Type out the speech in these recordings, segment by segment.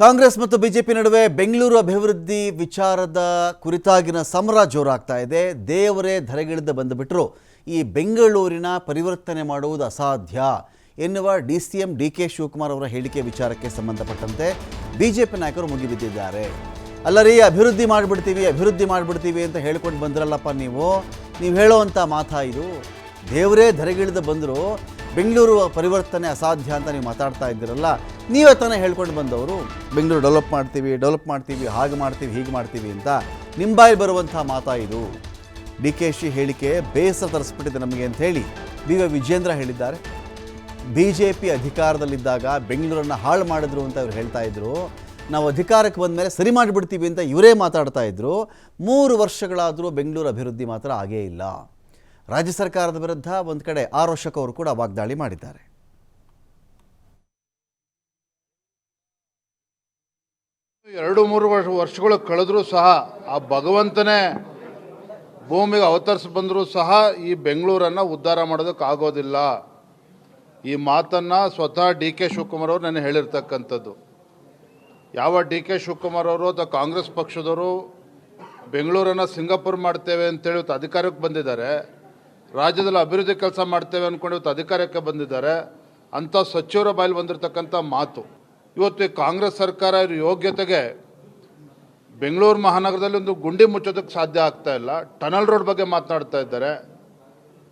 ಕಾಂಗ್ರೆಸ್ ಮತ್ತು ಬಿಜೆಪಿ ನಡುವೆ ಬೆಂಗಳೂರು ಅಭಿವೃದ್ಧಿ ವಿಚಾರದ ಕುರಿತಾಗಿನ ಸಮರ ಜೋರಾಗ್ತಾ ಇದೆ. ದೇವರೇ ಧರೆಗಿಳಿದ ಬಂದುಬಿಟ್ರು. ಈ ಬೆಂಗಳೂರಿನ ಪರಿವರ್ತನೆ ಮಾಡುವುದು ಅಸಾಧ್ಯ ಎನ್ನುವ D C M D K Shivakumar ಅವರ ಹೇಳಿಕೆ ವಿಚಾರಕ್ಕೆ ಸಂಬಂಧಪಟ್ಟಂತೆ ಬಿಜೆಪಿ ನಾಯಕರು ಮುಗಿಬಿದ್ದಿದ್ದಾರೆ. ಅಲ್ಲರಿ, ಅಭಿವೃದ್ಧಿ ಮಾಡಿಬಿಡ್ತೀವಿ ಅಭಿವೃದ್ಧಿ ಮಾಡಿಬಿಡ್ತೀವಿ ಅಂತ ಹೇಳ್ಕೊಂಡು ಬಂದ್ರಲ್ಲಪ್ಪ ನೀವು. ನೀವು ಹೇಳೋವಂಥ ಮಾತಾ ಇದು. ದೇವರೇ ಧರೆಗಿಳಿದ ಬಂದರು ಬೆಂಗಳೂರು ಪರಿವರ್ತನೆ ಅಸಾಧ್ಯ ಅಂತ ನೀವು ಮಾತಾಡ್ತಾ ಇದ್ದೀರಲ್ಲ. ನೀವೇ ತಾನೇ ಹೇಳ್ಕೊಂಡು ಬಂದವರು, ಬೆಂಗಳೂರು ಡೆವಲಪ್ ಮಾಡ್ತೀವಿ ಡೆವಲಪ್ ಮಾಡ್ತೀವಿ, ಹಾಗೆ ಮಾಡ್ತೀವಿ, ಹೀಗೆ ಮಾಡ್ತೀವಿ ಅಂತ ನಿಮ್ಮ ಬರುವಂಥ ಮಾತಾ ಇದು. ಡಿ ಕೆ ಶಿ ಹೇಳಿಕೆ ಬೇಸರ ತರಿಸ್ಬಿಟ್ಟಿದೆ ನಮಗೆ ಅಂತ ಹೇಳಿ ವೈ ವಿಜೇಂದ್ರ ಹೇಳಿದ್ದಾರೆ. ಬಿ ಜೆ ಪಿ ಅಧಿಕಾರದಲ್ಲಿದ್ದಾಗ ಬೆಂಗಳೂರನ್ನು ಹಾಳು ಮಾಡಿದ್ರು ಅಂತ ಇವ್ರು ಹೇಳ್ತಾ ಇದ್ರು. ನಾವು ಅಧಿಕಾರಕ್ಕೆ ಬಂದ ಮೇಲೆ ಸರಿ ಮಾಡಿಬಿಡ್ತೀವಿ ಅಂತ ಇವರೇ ಮಾತಾಡ್ತಾ ಇದ್ರು. ಮೂರು ವರ್ಷಗಳಾದರೂ ಬೆಂಗಳೂರು ಅಭಿವೃದ್ಧಿ ಮಾತ್ರ ಆಗೇ ಇಲ್ಲ. ರಾಜ್ಯ ಸರ್ಕಾರದ ವಿರುದ್ಧ ಒಂದು ಕಡೆ ಆರ್ ಅಶೋಕ್ ಅವರು ಕೂಡ ವಾಗ್ದಾಳಿ ಮಾಡಿದ್ದಾರೆ. ಎರಡು ಮೂರು ವರ್ಷ ವರ್ಷಗಳು ಕಳೆದರೂ ಸಹ ಆ ಭಗವಂತನೇ ಭೂಮಿಗೆ ಅವತರಿಸಿ ಬಂದರೂ ಸಹ ಈ ಬೆಂಗಳೂರನ್ನು ಉದ್ಧಾರ ಮಾಡೋದಕ್ಕಾಗೋದಿಲ್ಲ ಈ ಮಾತನ್ನು ಸ್ವತಃ ಡಿ ಕೆ ಶಿವಕುಮಾರ್ ಅವರು ನಾನು ಹೇಳಿರ್ತಕ್ಕಂಥದ್ದು. ಯಾವ ಡಿ ಕೆ ಶಿವಕುಮಾರ್ ಅವರು ಅಥವಾ ಕಾಂಗ್ರೆಸ್ ಪಕ್ಷದವರು ಬೆಂಗಳೂರನ್ನು ಸಿಂಗಾಪುರ್ ಮಾಡ್ತೇವೆ ಅಂತೇಳಿ ಇವತ್ತು ಅಧಿಕಾರಕ್ಕೆ ಬಂದಿದ್ದಾರೆ. ರಾಜ್ಯದಲ್ಲಿ ಅಭಿವೃದ್ಧಿ ಕೆಲಸ ಮಾಡ್ತೇವೆ ಅಂದ್ಕೊಂಡು ಇವತ್ತು ಅಧಿಕಾರಕ್ಕೆ ಬಂದಿದ್ದಾರೆ. ಅಂಥ ಸಚಿವರ ಬಾಯಲ್ಲಿ ಬಂದಿರತಕ್ಕಂಥ ಮಾತು. ಇವತ್ತು ಕಾಂಗ್ರೆಸ್ ಸರ್ಕಾರ ಯೋಗ್ಯತೆಗೆ ಬೆಂಗಳೂರು ಮಹಾನಗರದಲ್ಲಿ ಒಂದು ಗುಂಡಿ ಮುಚ್ಚೋದಕ್ಕೆ ಸಾಧ್ಯ ಆಗ್ತಾ ಇಲ್ಲ. ಟನಲ್ ರೋಡ್ ಬಗ್ಗೆ ಮಾತನಾಡ್ತಾ ಇದ್ದಾರೆ.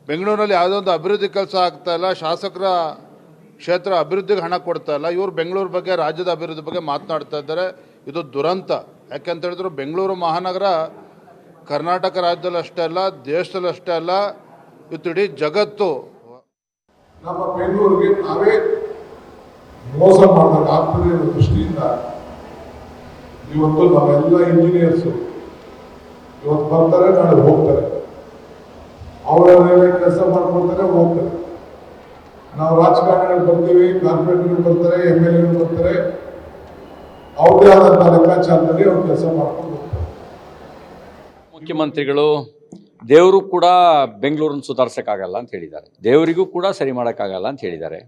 ಬೆಂಗಳೂರಲ್ಲಿ ಯಾವುದೋ ಒಂದು ಅಭಿವೃದ್ಧಿ ಕೆಲಸ ಆಗ್ತಾ ಇಲ್ಲ. ಶಾಸಕರ ಕ್ಷೇತ್ರ ಅಭಿವೃದ್ಧಿಗೆ ಹಣ ಕೊಡ್ತಾ ಇಲ್ಲ. ಇವರು ಬೆಂಗಳೂರು ಬಗ್ಗೆ, ರಾಜ್ಯದ ಅಭಿವೃದ್ಧಿ ಬಗ್ಗೆ ಮಾತನಾಡ್ತಾ ಇದ್ದಾರೆ. ಇದು ದುರಂತ. ಯಾಕೆಂತ ಹೇಳಿದ್ರು ಬೆಂಗಳೂರು ಮಹಾನಗರ ಕರ್ನಾಟಕ ರಾಜ್ಯದಲ್ಲಿ ಅಷ್ಟೇ ಅಲ್ಲ, ದೇಶದಲ್ಲಿ ಅಷ್ಟೇ ಅಲ್ಲ. ಇವತ್ತು ಇಡೀ ಜಗತ್ತು ನಮ್ಮ ಬೆಂಗಳೂರಿಗೆ ನಾವೇ ಮೋಸ ಮಾಡಿದಾಗ ಆಗ್ತದೆ ಅನ್ನೋ ದೃಷ್ಟಿಯಿಂದ ಇವತ್ತು ನಾವೆಲ್ಲ ಇಂಜಿನಿಯರ್ಸು ಇವತ್ತು ಬರ್ತಾರೆ, ನಾಳೆ ಹೋಗ್ತಾರೆ. ಅವರನ್ನೆಲ್ಲ ಕೆಲಸ ಮಾಡ್ಕೊಡ್ತಾರೆ ಹೋಗ್ತಾರೆ. ನಾವು ರಾಜಕಾರಣಿಗಳು ಬರ್ತೀವಿ, ಕಾರ್ಪೊರೇಟ್ಗಳು ಬರ್ತಾರೆ ಎಂ ಎಲ್ ಎಗಳು ಬರ್ತಾರೆ. ಅವ್ರದೇ ಆದಂಥ ಲೆಕ್ಕಾಚಾರದಲ್ಲಿ ಅವ್ರು ಕೆಲಸ ಮಾಡ್ಕೊಂಡು ಹೋಗ್ತಾರೆ. ಮುಖ್ಯಮಂತ್ರಿಗಳು ದೇವರು ಕೂಡ ಬೆಂಗಳೂರನ್ನು ಸುಧಾರಿಸೋಕ್ಕಾಗಲ್ಲ ಅಂತ ಹೇಳಿದ್ದಾರೆ. ದೇವರಿಗೂ ಕೂಡ ಸರಿ ಮಾಡೋಕ್ಕಾಗಲ್ಲ ಅಂತ ಹೇಳಿದ್ದಾರೆ.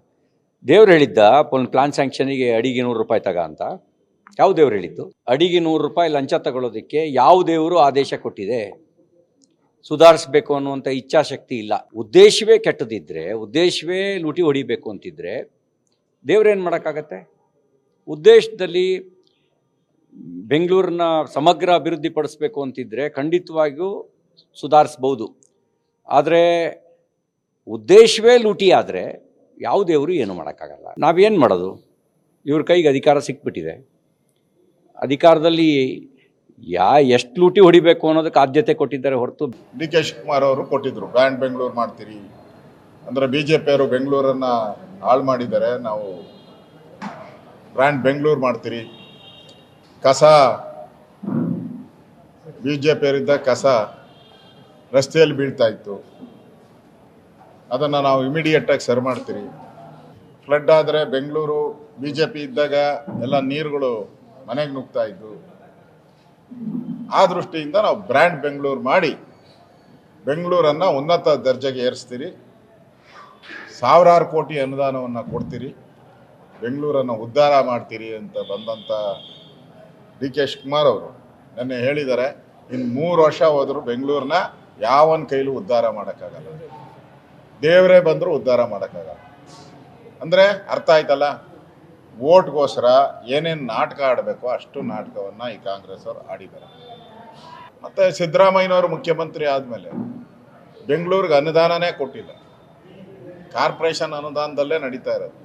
ದೇವ್ರು ಹೇಳಿದ್ದ ಒಂದು ಪ್ಲಾನ್ ಸ್ಯಾಂಕ್ಷನಿಗೆ ಅಡಿಗೆ ನೂರು ರೂಪಾಯಿ ತಗ ಅಂತ. ಯಾವ ದೇವ್ರು ಹೇಳಿದ್ದು? ಅಡಿಗೆ ನೂರು ರೂಪಾಯಿ ಲಂಚ ತಗೊಳ್ಳೋದಕ್ಕೆ ಯಾವ ದೇವರು ಆದೇಶ ಕೊಟ್ಟಿದೆ? ಸುಧಾರಿಸ್ಬೇಕು ಅನ್ನುವಂಥ ಇಚ್ಛಾಶಕ್ತಿ ಇಲ್ಲ. ಉದ್ದೇಶವೇ ಕೆಟ್ಟದಿದ್ದರೆ ಉದ್ದೇಶವೇ ಲೂಟಿ ಹೊಡಿಬೇಕು ಅಂತಿದ್ರೆ ದೇವ್ರೇನು ಮಾಡೋಕ್ಕಾಗತ್ತೆ? ಉದ್ದೇಶದಲ್ಲಿ ಬೆಂಗಳೂರನ್ನ ಸಮಗ್ರ ಅಭಿವೃದ್ಧಿ ಪಡಿಸ್ಬೇಕು ಅಂತಿದ್ರೆ ಖಂಡಿತವಾಗಿಯೂ ಸುಧಾರಿಸ್ಬೋದು. ಆದರೆ ಉದ್ದೇಶವೇ ಲೂಟಿ ಆದರೆ ಯಾವ ದೇವರು ಏನು ಮಾಡೋಕ್ಕಾಗಲ್ಲ. ನಾವೇನು ಮಾಡೋದು? ಇವ್ರ ಕೈಗೆ ಅಧಿಕಾರ ಸಿಕ್ಬಿಟ್ಟಿದೆ. ಅಧಿಕಾರದಲ್ಲಿ ಯಾ ಎಷ್ಟು ಲೂಟಿ ಹೊಡಿಬೇಕು ಅನ್ನೋದಕ್ಕೆ ಆದ್ಯತೆ ಕೊಟ್ಟಿದ್ದಾರೆ ಹೊರತು ಡಿ ಕೆ ಶಿವಕುಮಾರ್ ಅವರು ಕೊಟ್ಟಿದ್ರು. ಬ್ಯಾಂಡ್ ಬೆಂಗಳೂರು ಮಾಡ್ತೀರಿ. ಅಂದರೆ ಬಿ ಜೆ ಪಿಯವರು ಬೆಂಗಳೂರನ್ನು ಹಾಳು ಮಾಡಿದ್ದಾರೆ. ನಾವು ಬ್ರ್ಯಾಂಡ್ ಬೆಂಗಳೂರು ಮಾಡ್ತೀರಿ. ಕಸ. ಬಿ ಜೆ ಪಿಯವರಿದ್ದ ಕಸ ರಸ್ತೆಯಲ್ಲಿ ಬೀಳ್ತಾ ಇತ್ತು. ಅದನ್ನು ನಾವು ಇಮಿಡಿಯೇಟಾಗಿ ಸರ್ ಮಾಡ್ತೀರಿ. ಫ್ಲಡ್ ಆದರೆ ಬೆಂಗಳೂರು ಬಿ ಜೆ ಪಿ ಇದ್ದಾಗ ಎಲ್ಲ ನೀರುಗಳು ಮನೆಗೆ ನುಗ್ತಾ ಇದ್ವು. ಆ ದೃಷ್ಟಿಯಿಂದ ನಾವು ಬ್ರ್ಯಾಂಡ್ ಬೆಂಗಳೂರು ಮಾಡಿ ಬೆಂಗಳೂರನ್ನು ಉನ್ನತ ದರ್ಜೆಗೆ ಏರಿಸ್ತೀರಿ. ಸಾವಿರಾರು ಕೋಟಿ ಅನುದಾನವನ್ನು ಕೊಡ್ತೀರಿ. ಬೆಂಗಳೂರನ್ನು ಉದ್ಧಾರ ಮಾಡ್ತೀರಿ ಅಂತ ಬಂದಂಥ ಡಿ ಕೆ ಶಿವಕುಮಾರ್ ಅವರು ನೆನ್ನೆ ಹೇಳಿದ್ದಾರೆ ಇನ್ನು ಮೂರು ವರ್ಷ ಹೋದರೂ ಬೆಂಗಳೂರನ್ನ ಯಾವನ ಕೈಲೂ ಉದ್ಧಾರ ಮಾಡೋಕ್ಕಾಗಲ್ಲ. ದೇವರೇ ಬಂದರೂ ಉದ್ಧಾರ ಮಾಡೋಕ್ಕಾಗಲ್ಲ. ಅಂದರೆ ಅರ್ಥ ಆಯ್ತಲ್ಲ? ಓಟ್ಗೋಸ್ಕರ ಏನೇನು ನಾಟಕ ಆಡಬೇಕೋ ಅಷ್ಟು ನಾಟಕವನ್ನು ಈ ಕಾಂಗ್ರೆಸ್ ಅವರು ಆಡಿದ್ದಾರೆ. ಮತ್ತು ಸಿದ್ದರಾಮಯ್ಯನವರು ಮುಖ್ಯಮಂತ್ರಿ ಆದಮೇಲೆ ಬೆಂಗಳೂರಿಗೆ ಅನುದಾನನೇ ಕೊಟ್ಟಿಲ್ಲ. ಕಾರ್ಪೊರೇಷನ್ ಅನುದಾನದಲ್ಲೇ ನಡೀತಾ ಇರೋದು.